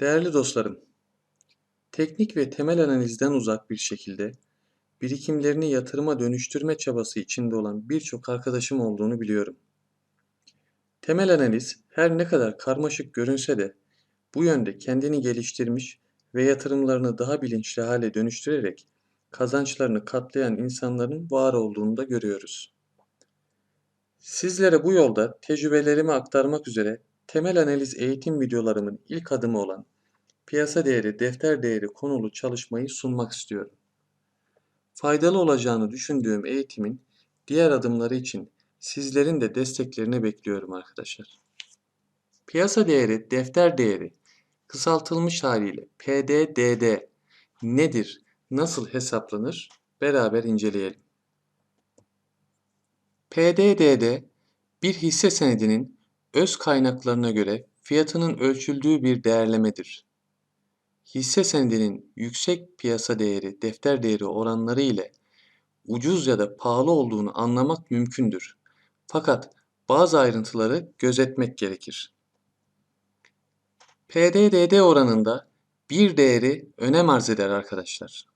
Değerli dostlarım, teknik ve temel analizden uzak bir şekilde birikimlerini yatırıma dönüştürme çabası içinde olan birçok arkadaşım olduğunu biliyorum. Temel analiz her ne kadar karmaşık görünse de bu yönde kendini geliştirmiş ve yatırımlarını daha bilinçli hale dönüştürerek kazançlarını katlayan insanların var olduğunu da görüyoruz. Sizlere bu yolda tecrübelerimi aktarmak üzere temel analiz eğitim videolarımın ilk adımı olan piyasa değeri, defter değeri konulu çalışmayı sunmak istiyorum. Faydalı olacağını düşündüğüm eğitimin diğer adımları için sizlerin de desteklerini bekliyorum arkadaşlar. Piyasa değeri, defter değeri kısaltılmış haliyle PDDD nedir, nasıl hesaplanır beraber inceleyelim. PDD'de bir hisse senedinin öz kaynaklarına göre fiyatının ölçüldüğü bir değerlemedir. Hisse senedinin yüksek piyasa değeri, defter değeri oranları ile ucuz ya da pahalı olduğunu anlamak mümkündür. Fakat bazı ayrıntıları gözetmek gerekir. PDDD oranında bir değeri önem arz eder arkadaşlar.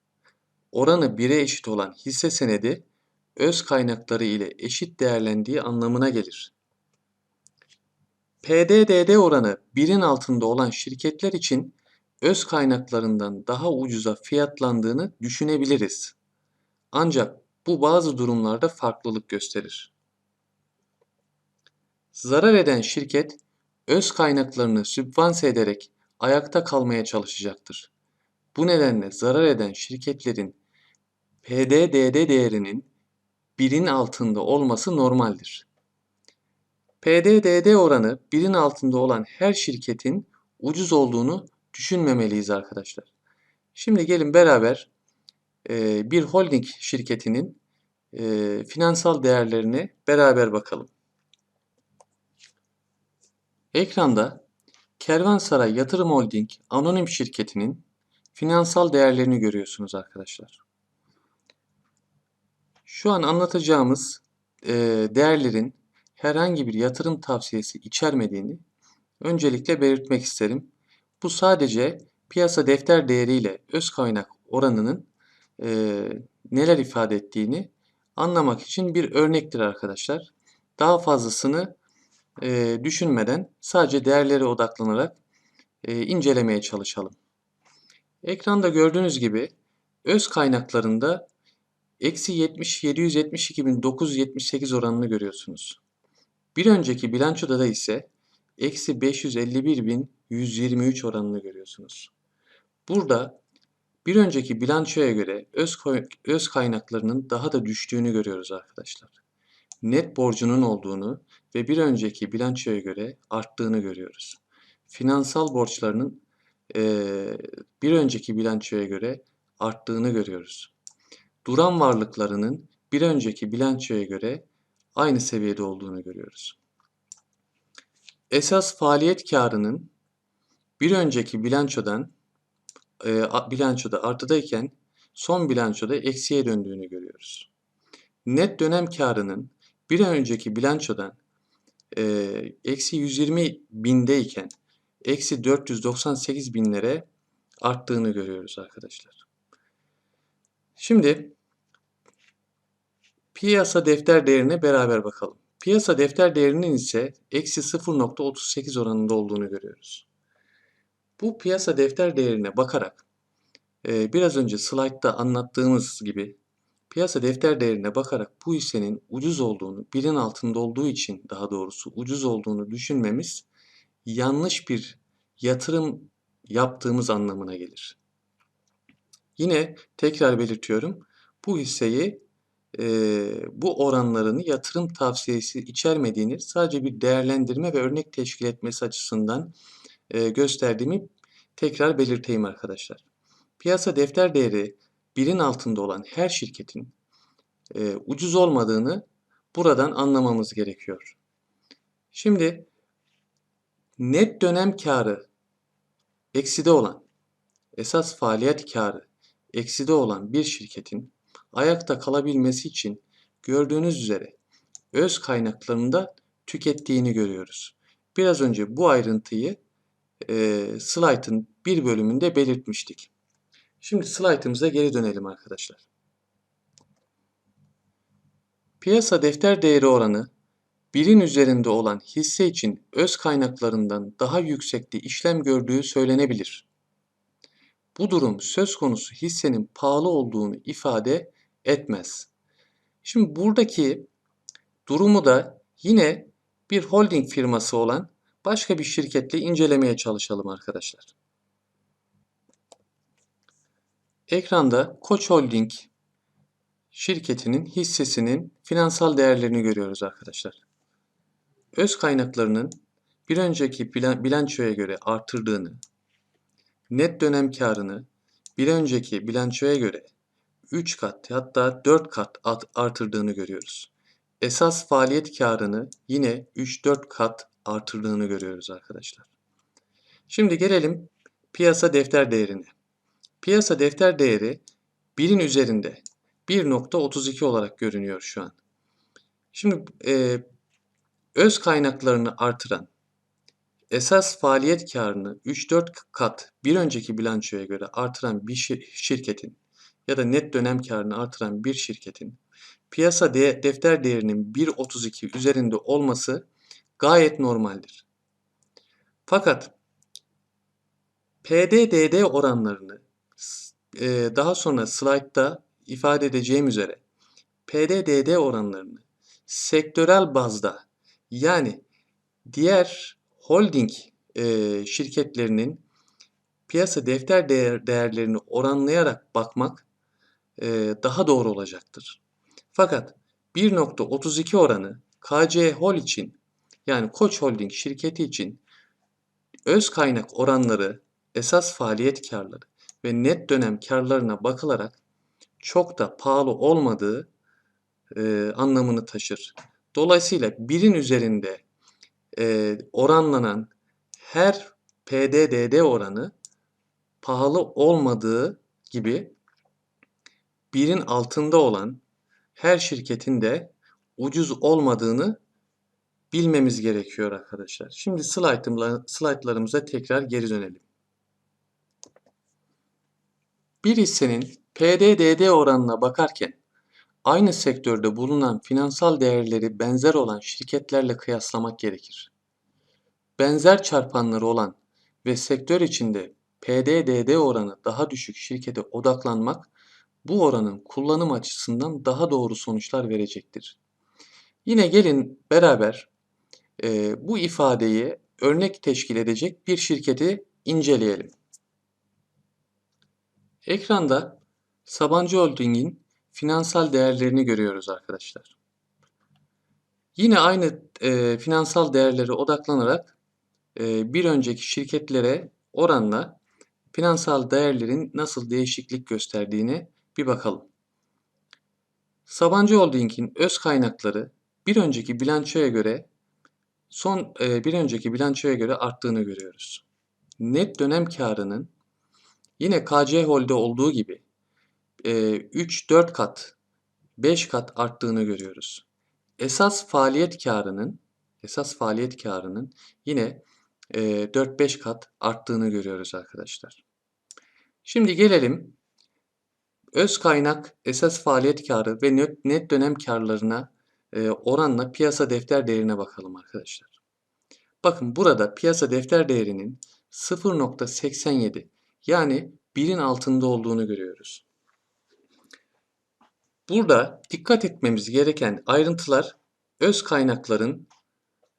Oranı 1'e eşit olan hisse senedi öz kaynakları ile eşit değerlendiği anlamına gelir. PDDD oranı 1'in altında olan şirketler için öz kaynaklarından daha ucuza fiyatlandığını düşünebiliriz. Ancak bu bazı durumlarda farklılık gösterir. Zarar eden şirket öz kaynaklarını sübvanse ederek ayakta kalmaya çalışacaktır. Bu nedenle zarar eden şirketlerin PDDD değerinin birin altında olması normaldir. PDDD oranı birin altında olan her şirketin ucuz olduğunu düşünmemeliyiz arkadaşlar. Şimdi gelin beraber e, bir holding şirketinin e, finansal değerlerine beraber bakalım. Ekranda Kervansaray Yatırım Holding Anonim Şirketi'nin finansal değerlerini görüyorsunuz arkadaşlar. Şu an anlatacağımız e, değerlerin herhangi bir yatırım tavsiyesi içermediğini öncelikle belirtmek isterim. Bu sadece piyasa defter değeriyle öz kaynak oranının e, neler ifade ettiğini anlamak için bir örnektir arkadaşlar. Daha fazlasını e, düşünmeden sadece değerlere odaklanarak e, incelemeye çalışalım. Ekranda gördüğünüz gibi öz kaynaklarında eksi 70 772.978 oranını görüyorsunuz. Bir önceki bilançoda da ise eksi 551.123 oranını görüyorsunuz. Burada bir önceki bilançoya göre öz, öz kaynaklarının daha da düştüğünü görüyoruz arkadaşlar. Net borcunun olduğunu ve bir önceki bilançoya göre arttığını görüyoruz. Finansal borçlarının e, bir önceki bilançoya göre arttığını görüyoruz. Duran varlıklarının bir önceki bilançoya göre aynı seviyede olduğunu görüyoruz. Esas faaliyet karının bir önceki bilançodan e, bilançoda artıdayken son bilançoda eksiye döndüğünü görüyoruz. Net dönem karının bir önceki bilançodan e, eksi 120 bindeyken eksi 498 binlere arttığını görüyoruz arkadaşlar. Şimdi piyasa defter değerine beraber bakalım. Piyasa defter değerinin ise eksi 0.38 oranında olduğunu görüyoruz. Bu piyasa defter değerine bakarak e, biraz önce slaytta anlattığımız gibi piyasa defter değerine bakarak bu hissenin ucuz olduğunu, birin altında olduğu için daha doğrusu ucuz olduğunu düşünmemiz yanlış bir yatırım yaptığımız anlamına gelir. Yine tekrar belirtiyorum. Bu hisseyi e, bu oranların yatırım tavsiyesi içermediğini sadece bir değerlendirme ve örnek teşkil etmesi açısından e, gösterdiğimi tekrar belirteyim arkadaşlar. Piyasa defter değeri birin altında olan her şirketin e, ucuz olmadığını buradan anlamamız gerekiyor. Şimdi net dönem karı ekside olan, esas faaliyet karı ekside olan bir şirketin ayakta kalabilmesi için gördüğünüz üzere öz kaynaklarında tükettiğini görüyoruz. Biraz önce bu ayrıntıyı e, slaytın bir bölümünde belirtmiştik. Şimdi slaytımıza geri dönelim arkadaşlar. Piyasa defter değeri oranı birin üzerinde olan hisse için öz kaynaklarından daha yüksekte işlem gördüğü söylenebilir. Bu durum söz konusu hissenin pahalı olduğunu ifade etmez. Şimdi buradaki durumu da yine bir holding firması olan başka bir şirketle incelemeye çalışalım arkadaşlar. Ekranda Koç Holding şirketinin hissesinin finansal değerlerini görüyoruz arkadaşlar. Öz kaynaklarının bir önceki bilançoya göre artırdığını, net dönem karını bir önceki bilançoya göre 3 kat hatta 4 kat artırdığını görüyoruz. Esas faaliyet karını yine 3-4 kat artırdığını görüyoruz arkadaşlar. Şimdi gelelim piyasa defter değerine. Piyasa defter değeri 1'in üzerinde 1.32 olarak görünüyor şu an. Şimdi e, öz kaynaklarını artıran esas faaliyet karını 3-4 kat bir önceki bilançoya göre artıran bir şirketin ya da net dönem karını artıran bir şirketin piyasa de defter değerinin 1.32 üzerinde olması gayet normaldir. Fakat PDDD oranlarını e, daha sonra slaytta ifade edeceğim üzere PDDD oranlarını sektörel bazda yani diğer holding e, şirketlerinin piyasa defter değer, değerlerini oranlayarak bakmak daha doğru olacaktır. Fakat 1.32 oranı KC Hol için yani Koç Holding şirketi için öz kaynak oranları, esas faaliyet karları ve net dönem karlarına bakılarak çok da pahalı olmadığı e, anlamını taşır. Dolayısıyla birin üzerinde e, oranlanan her PDDD oranı pahalı olmadığı gibi birin altında olan her şirketin de ucuz olmadığını bilmemiz gerekiyor arkadaşlar. Şimdi slaytlarımıza tekrar geri dönelim. Bir hissenin PDDD oranına bakarken aynı sektörde bulunan finansal değerleri benzer olan şirketlerle kıyaslamak gerekir. Benzer çarpanları olan ve sektör içinde PDDD oranı daha düşük şirkete odaklanmak bu oranın kullanım açısından daha doğru sonuçlar verecektir. Yine gelin beraber e, bu ifadeyi örnek teşkil edecek bir şirketi inceleyelim. Ekranda Sabancı Holding'in finansal değerlerini görüyoruz arkadaşlar. Yine aynı e, finansal değerlere odaklanarak e, bir önceki şirketlere oranla finansal değerlerin nasıl değişiklik gösterdiğini bir bakalım. Sabancı Holding'in öz kaynakları bir önceki bilançoya göre son e, bir önceki bilançoya göre arttığını görüyoruz. Net dönem karının yine KC Hold'de olduğu gibi e, 3-4 kat 5 kat arttığını görüyoruz. Esas faaliyet karının esas faaliyet karının yine e, 4-5 kat arttığını görüyoruz arkadaşlar. Şimdi gelelim öz kaynak, esas faaliyet karı ve net, net dönem karlarına e, oranla piyasa defter değerine bakalım arkadaşlar. Bakın burada piyasa defter değerinin 0.87 yani 1'in altında olduğunu görüyoruz. Burada dikkat etmemiz gereken ayrıntılar öz kaynakların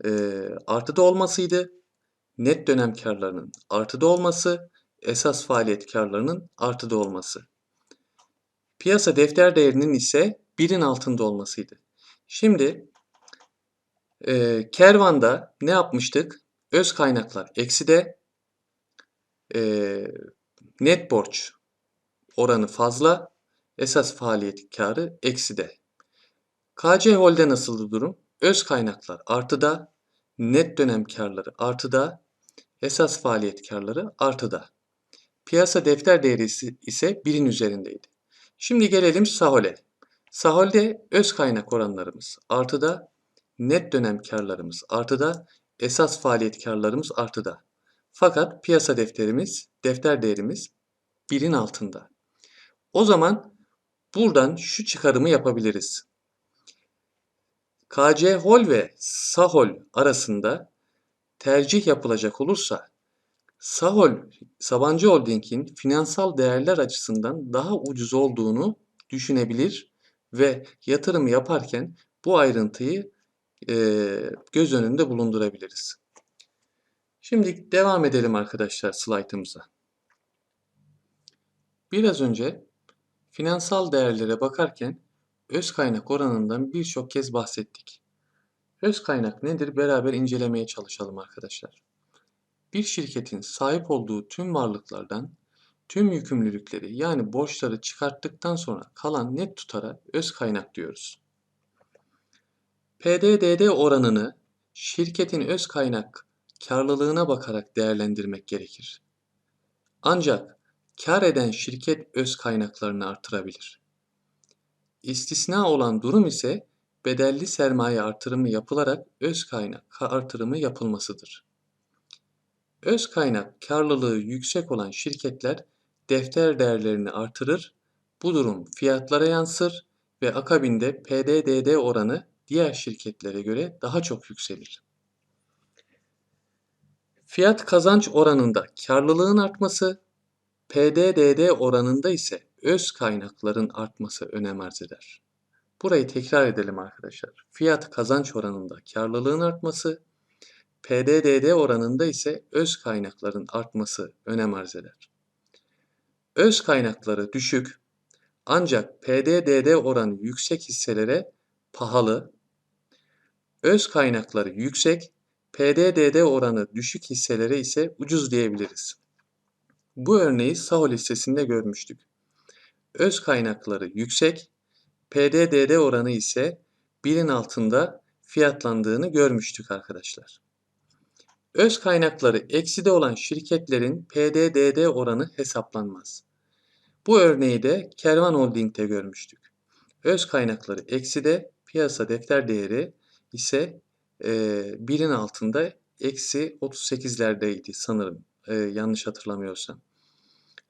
e, artıda olmasıydı. Net dönem karlarının artıda olması, esas faaliyet karlarının artıda olması. Piyasa defter değerinin ise 1'in altında olmasıydı. Şimdi e, kervanda ne yapmıştık? Öz kaynaklar ekside, e, net borç oranı fazla, esas faaliyet karı ekside. KC Hold'e nasıldı durum? Öz kaynaklar artıda, net dönem karları artıda, esas faaliyet karları artıda. Piyasa defter değeri ise birin üzerindeydi. Şimdi gelelim Sahol'e. Sahol'de öz kaynak oranlarımız artıda, net dönem karlarımız artıda, esas faaliyet karlarımız artıda. Fakat piyasa defterimiz, defter değerimiz 1'in altında. O zaman buradan şu çıkarımı yapabiliriz. KC Hol ve Sahol arasında tercih yapılacak olursa Sahol, Sabancı Holding'in finansal değerler açısından daha ucuz olduğunu düşünebilir ve yatırım yaparken bu ayrıntıyı e, göz önünde bulundurabiliriz. Şimdi devam edelim arkadaşlar slaytımıza. Biraz önce finansal değerlere bakarken öz kaynak oranından birçok kez bahsettik. Öz kaynak nedir? Beraber incelemeye çalışalım arkadaşlar. Bir şirketin sahip olduğu tüm varlıklardan tüm yükümlülükleri yani borçları çıkarttıktan sonra kalan net tutara öz kaynak diyoruz. PDDD oranını şirketin öz kaynak karlılığına bakarak değerlendirmek gerekir. Ancak kar eden şirket öz kaynaklarını artırabilir. İstisna olan durum ise bedelli sermaye artırımı yapılarak öz kaynak artırımı yapılmasıdır. Öz kaynak karlılığı yüksek olan şirketler defter değerlerini artırır, bu durum fiyatlara yansır ve akabinde PDDD oranı diğer şirketlere göre daha çok yükselir. Fiyat kazanç oranında karlılığın artması, PDDD oranında ise öz kaynakların artması önem arz eder. Burayı tekrar edelim arkadaşlar. Fiyat kazanç oranında karlılığın artması, PDDD oranında ise öz kaynakların artması önem arz eder. Öz kaynakları düşük ancak PDDD oranı yüksek hisselere pahalı, öz kaynakları yüksek, PDDD oranı düşük hisselere ise ucuz diyebiliriz. Bu örneği Sahol hissesinde görmüştük. Öz kaynakları yüksek, PDDD oranı ise birin altında fiyatlandığını görmüştük arkadaşlar. Öz kaynakları ekside olan şirketlerin PDDD oranı hesaplanmaz. Bu örneği de Kervan Holding'de görmüştük. Öz kaynakları ekside, piyasa defter değeri ise e, birin altında eksi 38'lerdeydi sanırım e, yanlış hatırlamıyorsam.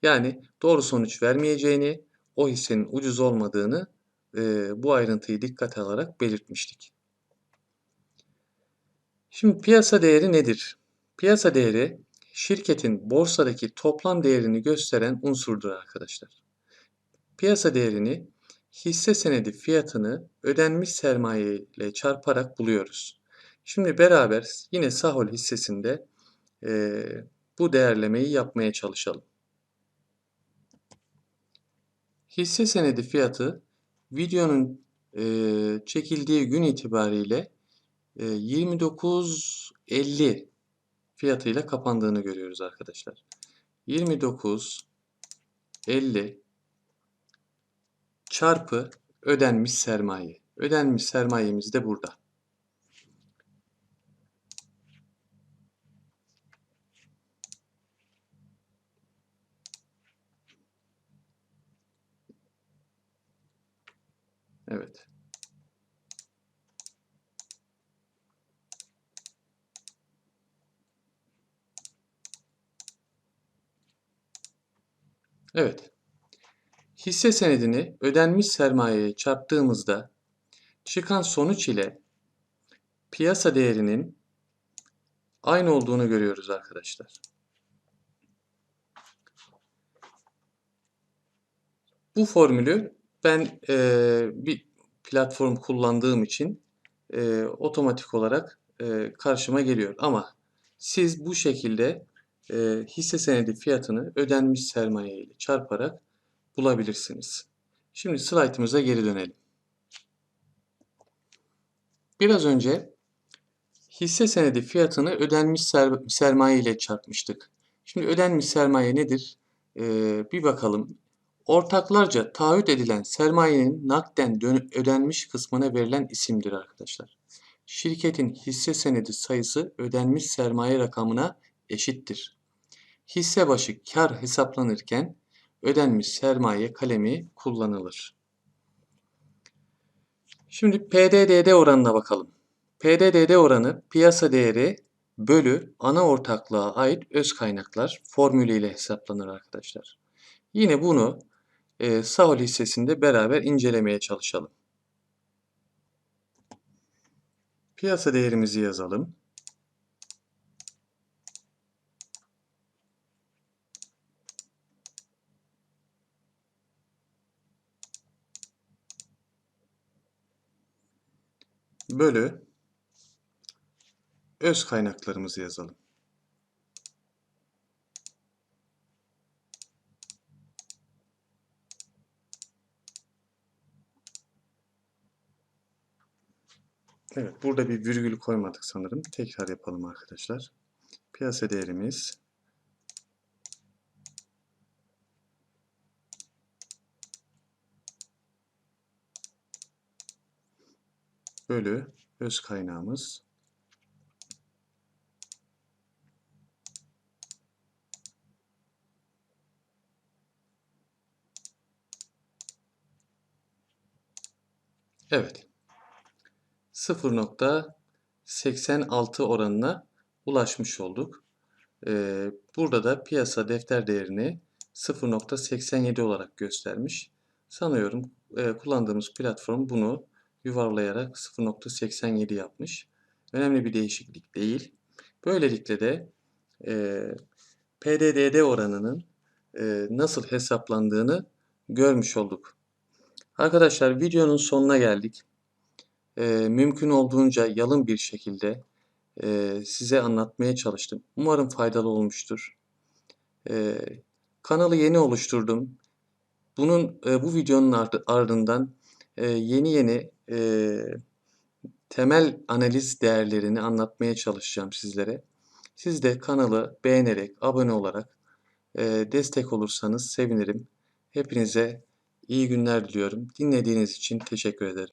Yani doğru sonuç vermeyeceğini, o hissenin ucuz olmadığını e, bu ayrıntıyı dikkate alarak belirtmiştik. Şimdi piyasa değeri nedir? Piyasa değeri şirketin borsadaki toplam değerini gösteren unsurdur arkadaşlar. Piyasa değerini hisse senedi fiyatını ödenmiş sermaye ile çarparak buluyoruz. Şimdi beraber yine Sahol hissesinde e, bu değerlemeyi yapmaya çalışalım. Hisse senedi fiyatı videonun e, çekildiği gün itibariyle 29.50 fiyatıyla kapandığını görüyoruz arkadaşlar. 29.50 çarpı ödenmiş sermaye. Ödenmiş sermayemiz de burada. Evet. Evet. Hisse senedini ödenmiş sermayeye çarptığımızda çıkan sonuç ile piyasa değerinin aynı olduğunu görüyoruz arkadaşlar. Bu formülü ben e, bir platform kullandığım için e, otomatik olarak e, karşıma geliyor. Ama siz bu şekilde e, hisse senedi fiyatını ödenmiş sermaye ile çarparak bulabilirsiniz. Şimdi slaytımıza geri dönelim. Biraz önce hisse senedi fiyatını ödenmiş ser sermaye ile çarpmıştık. Şimdi ödenmiş sermaye nedir? Ee, bir bakalım. Ortaklarca taahhüt edilen sermayenin nakden ödenmiş kısmına verilen isimdir arkadaşlar. Şirketin hisse senedi sayısı ödenmiş sermaye rakamına eşittir. Hisse başı kar hesaplanırken ödenmiş sermaye kalemi kullanılır. Şimdi PDDD oranına bakalım. PDDD oranı piyasa değeri bölü ana ortaklığa ait öz kaynaklar formülüyle hesaplanır arkadaşlar. Yine bunu e, SAOL hissesinde beraber incelemeye çalışalım. Piyasa değerimizi yazalım. Bölü öz kaynaklarımızı yazalım. Evet, burada bir virgül koymadık sanırım. Tekrar yapalım arkadaşlar. Piyasa değerimiz bölü öz kaynağımız Evet. 0.86 oranına ulaşmış olduk. Ee, burada da piyasa defter değerini 0.87 olarak göstermiş. Sanıyorum e, kullandığımız platform bunu yuvarlayarak 0.87 yapmış. Önemli bir değişiklik değil. Böylelikle de e, PDDD oranının e, nasıl hesaplandığını görmüş olduk. Arkadaşlar videonun sonuna geldik. E, mümkün olduğunca yalın bir şekilde e, size anlatmaya çalıştım. Umarım faydalı olmuştur. E, kanalı yeni oluşturdum. Bunun e, bu videonun ardı, ardından e, yeni yeni e, temel analiz değerlerini anlatmaya çalışacağım sizlere. Siz de kanalı beğenerek, abone olarak e, destek olursanız sevinirim. Hepinize iyi günler diliyorum. Dinlediğiniz için teşekkür ederim.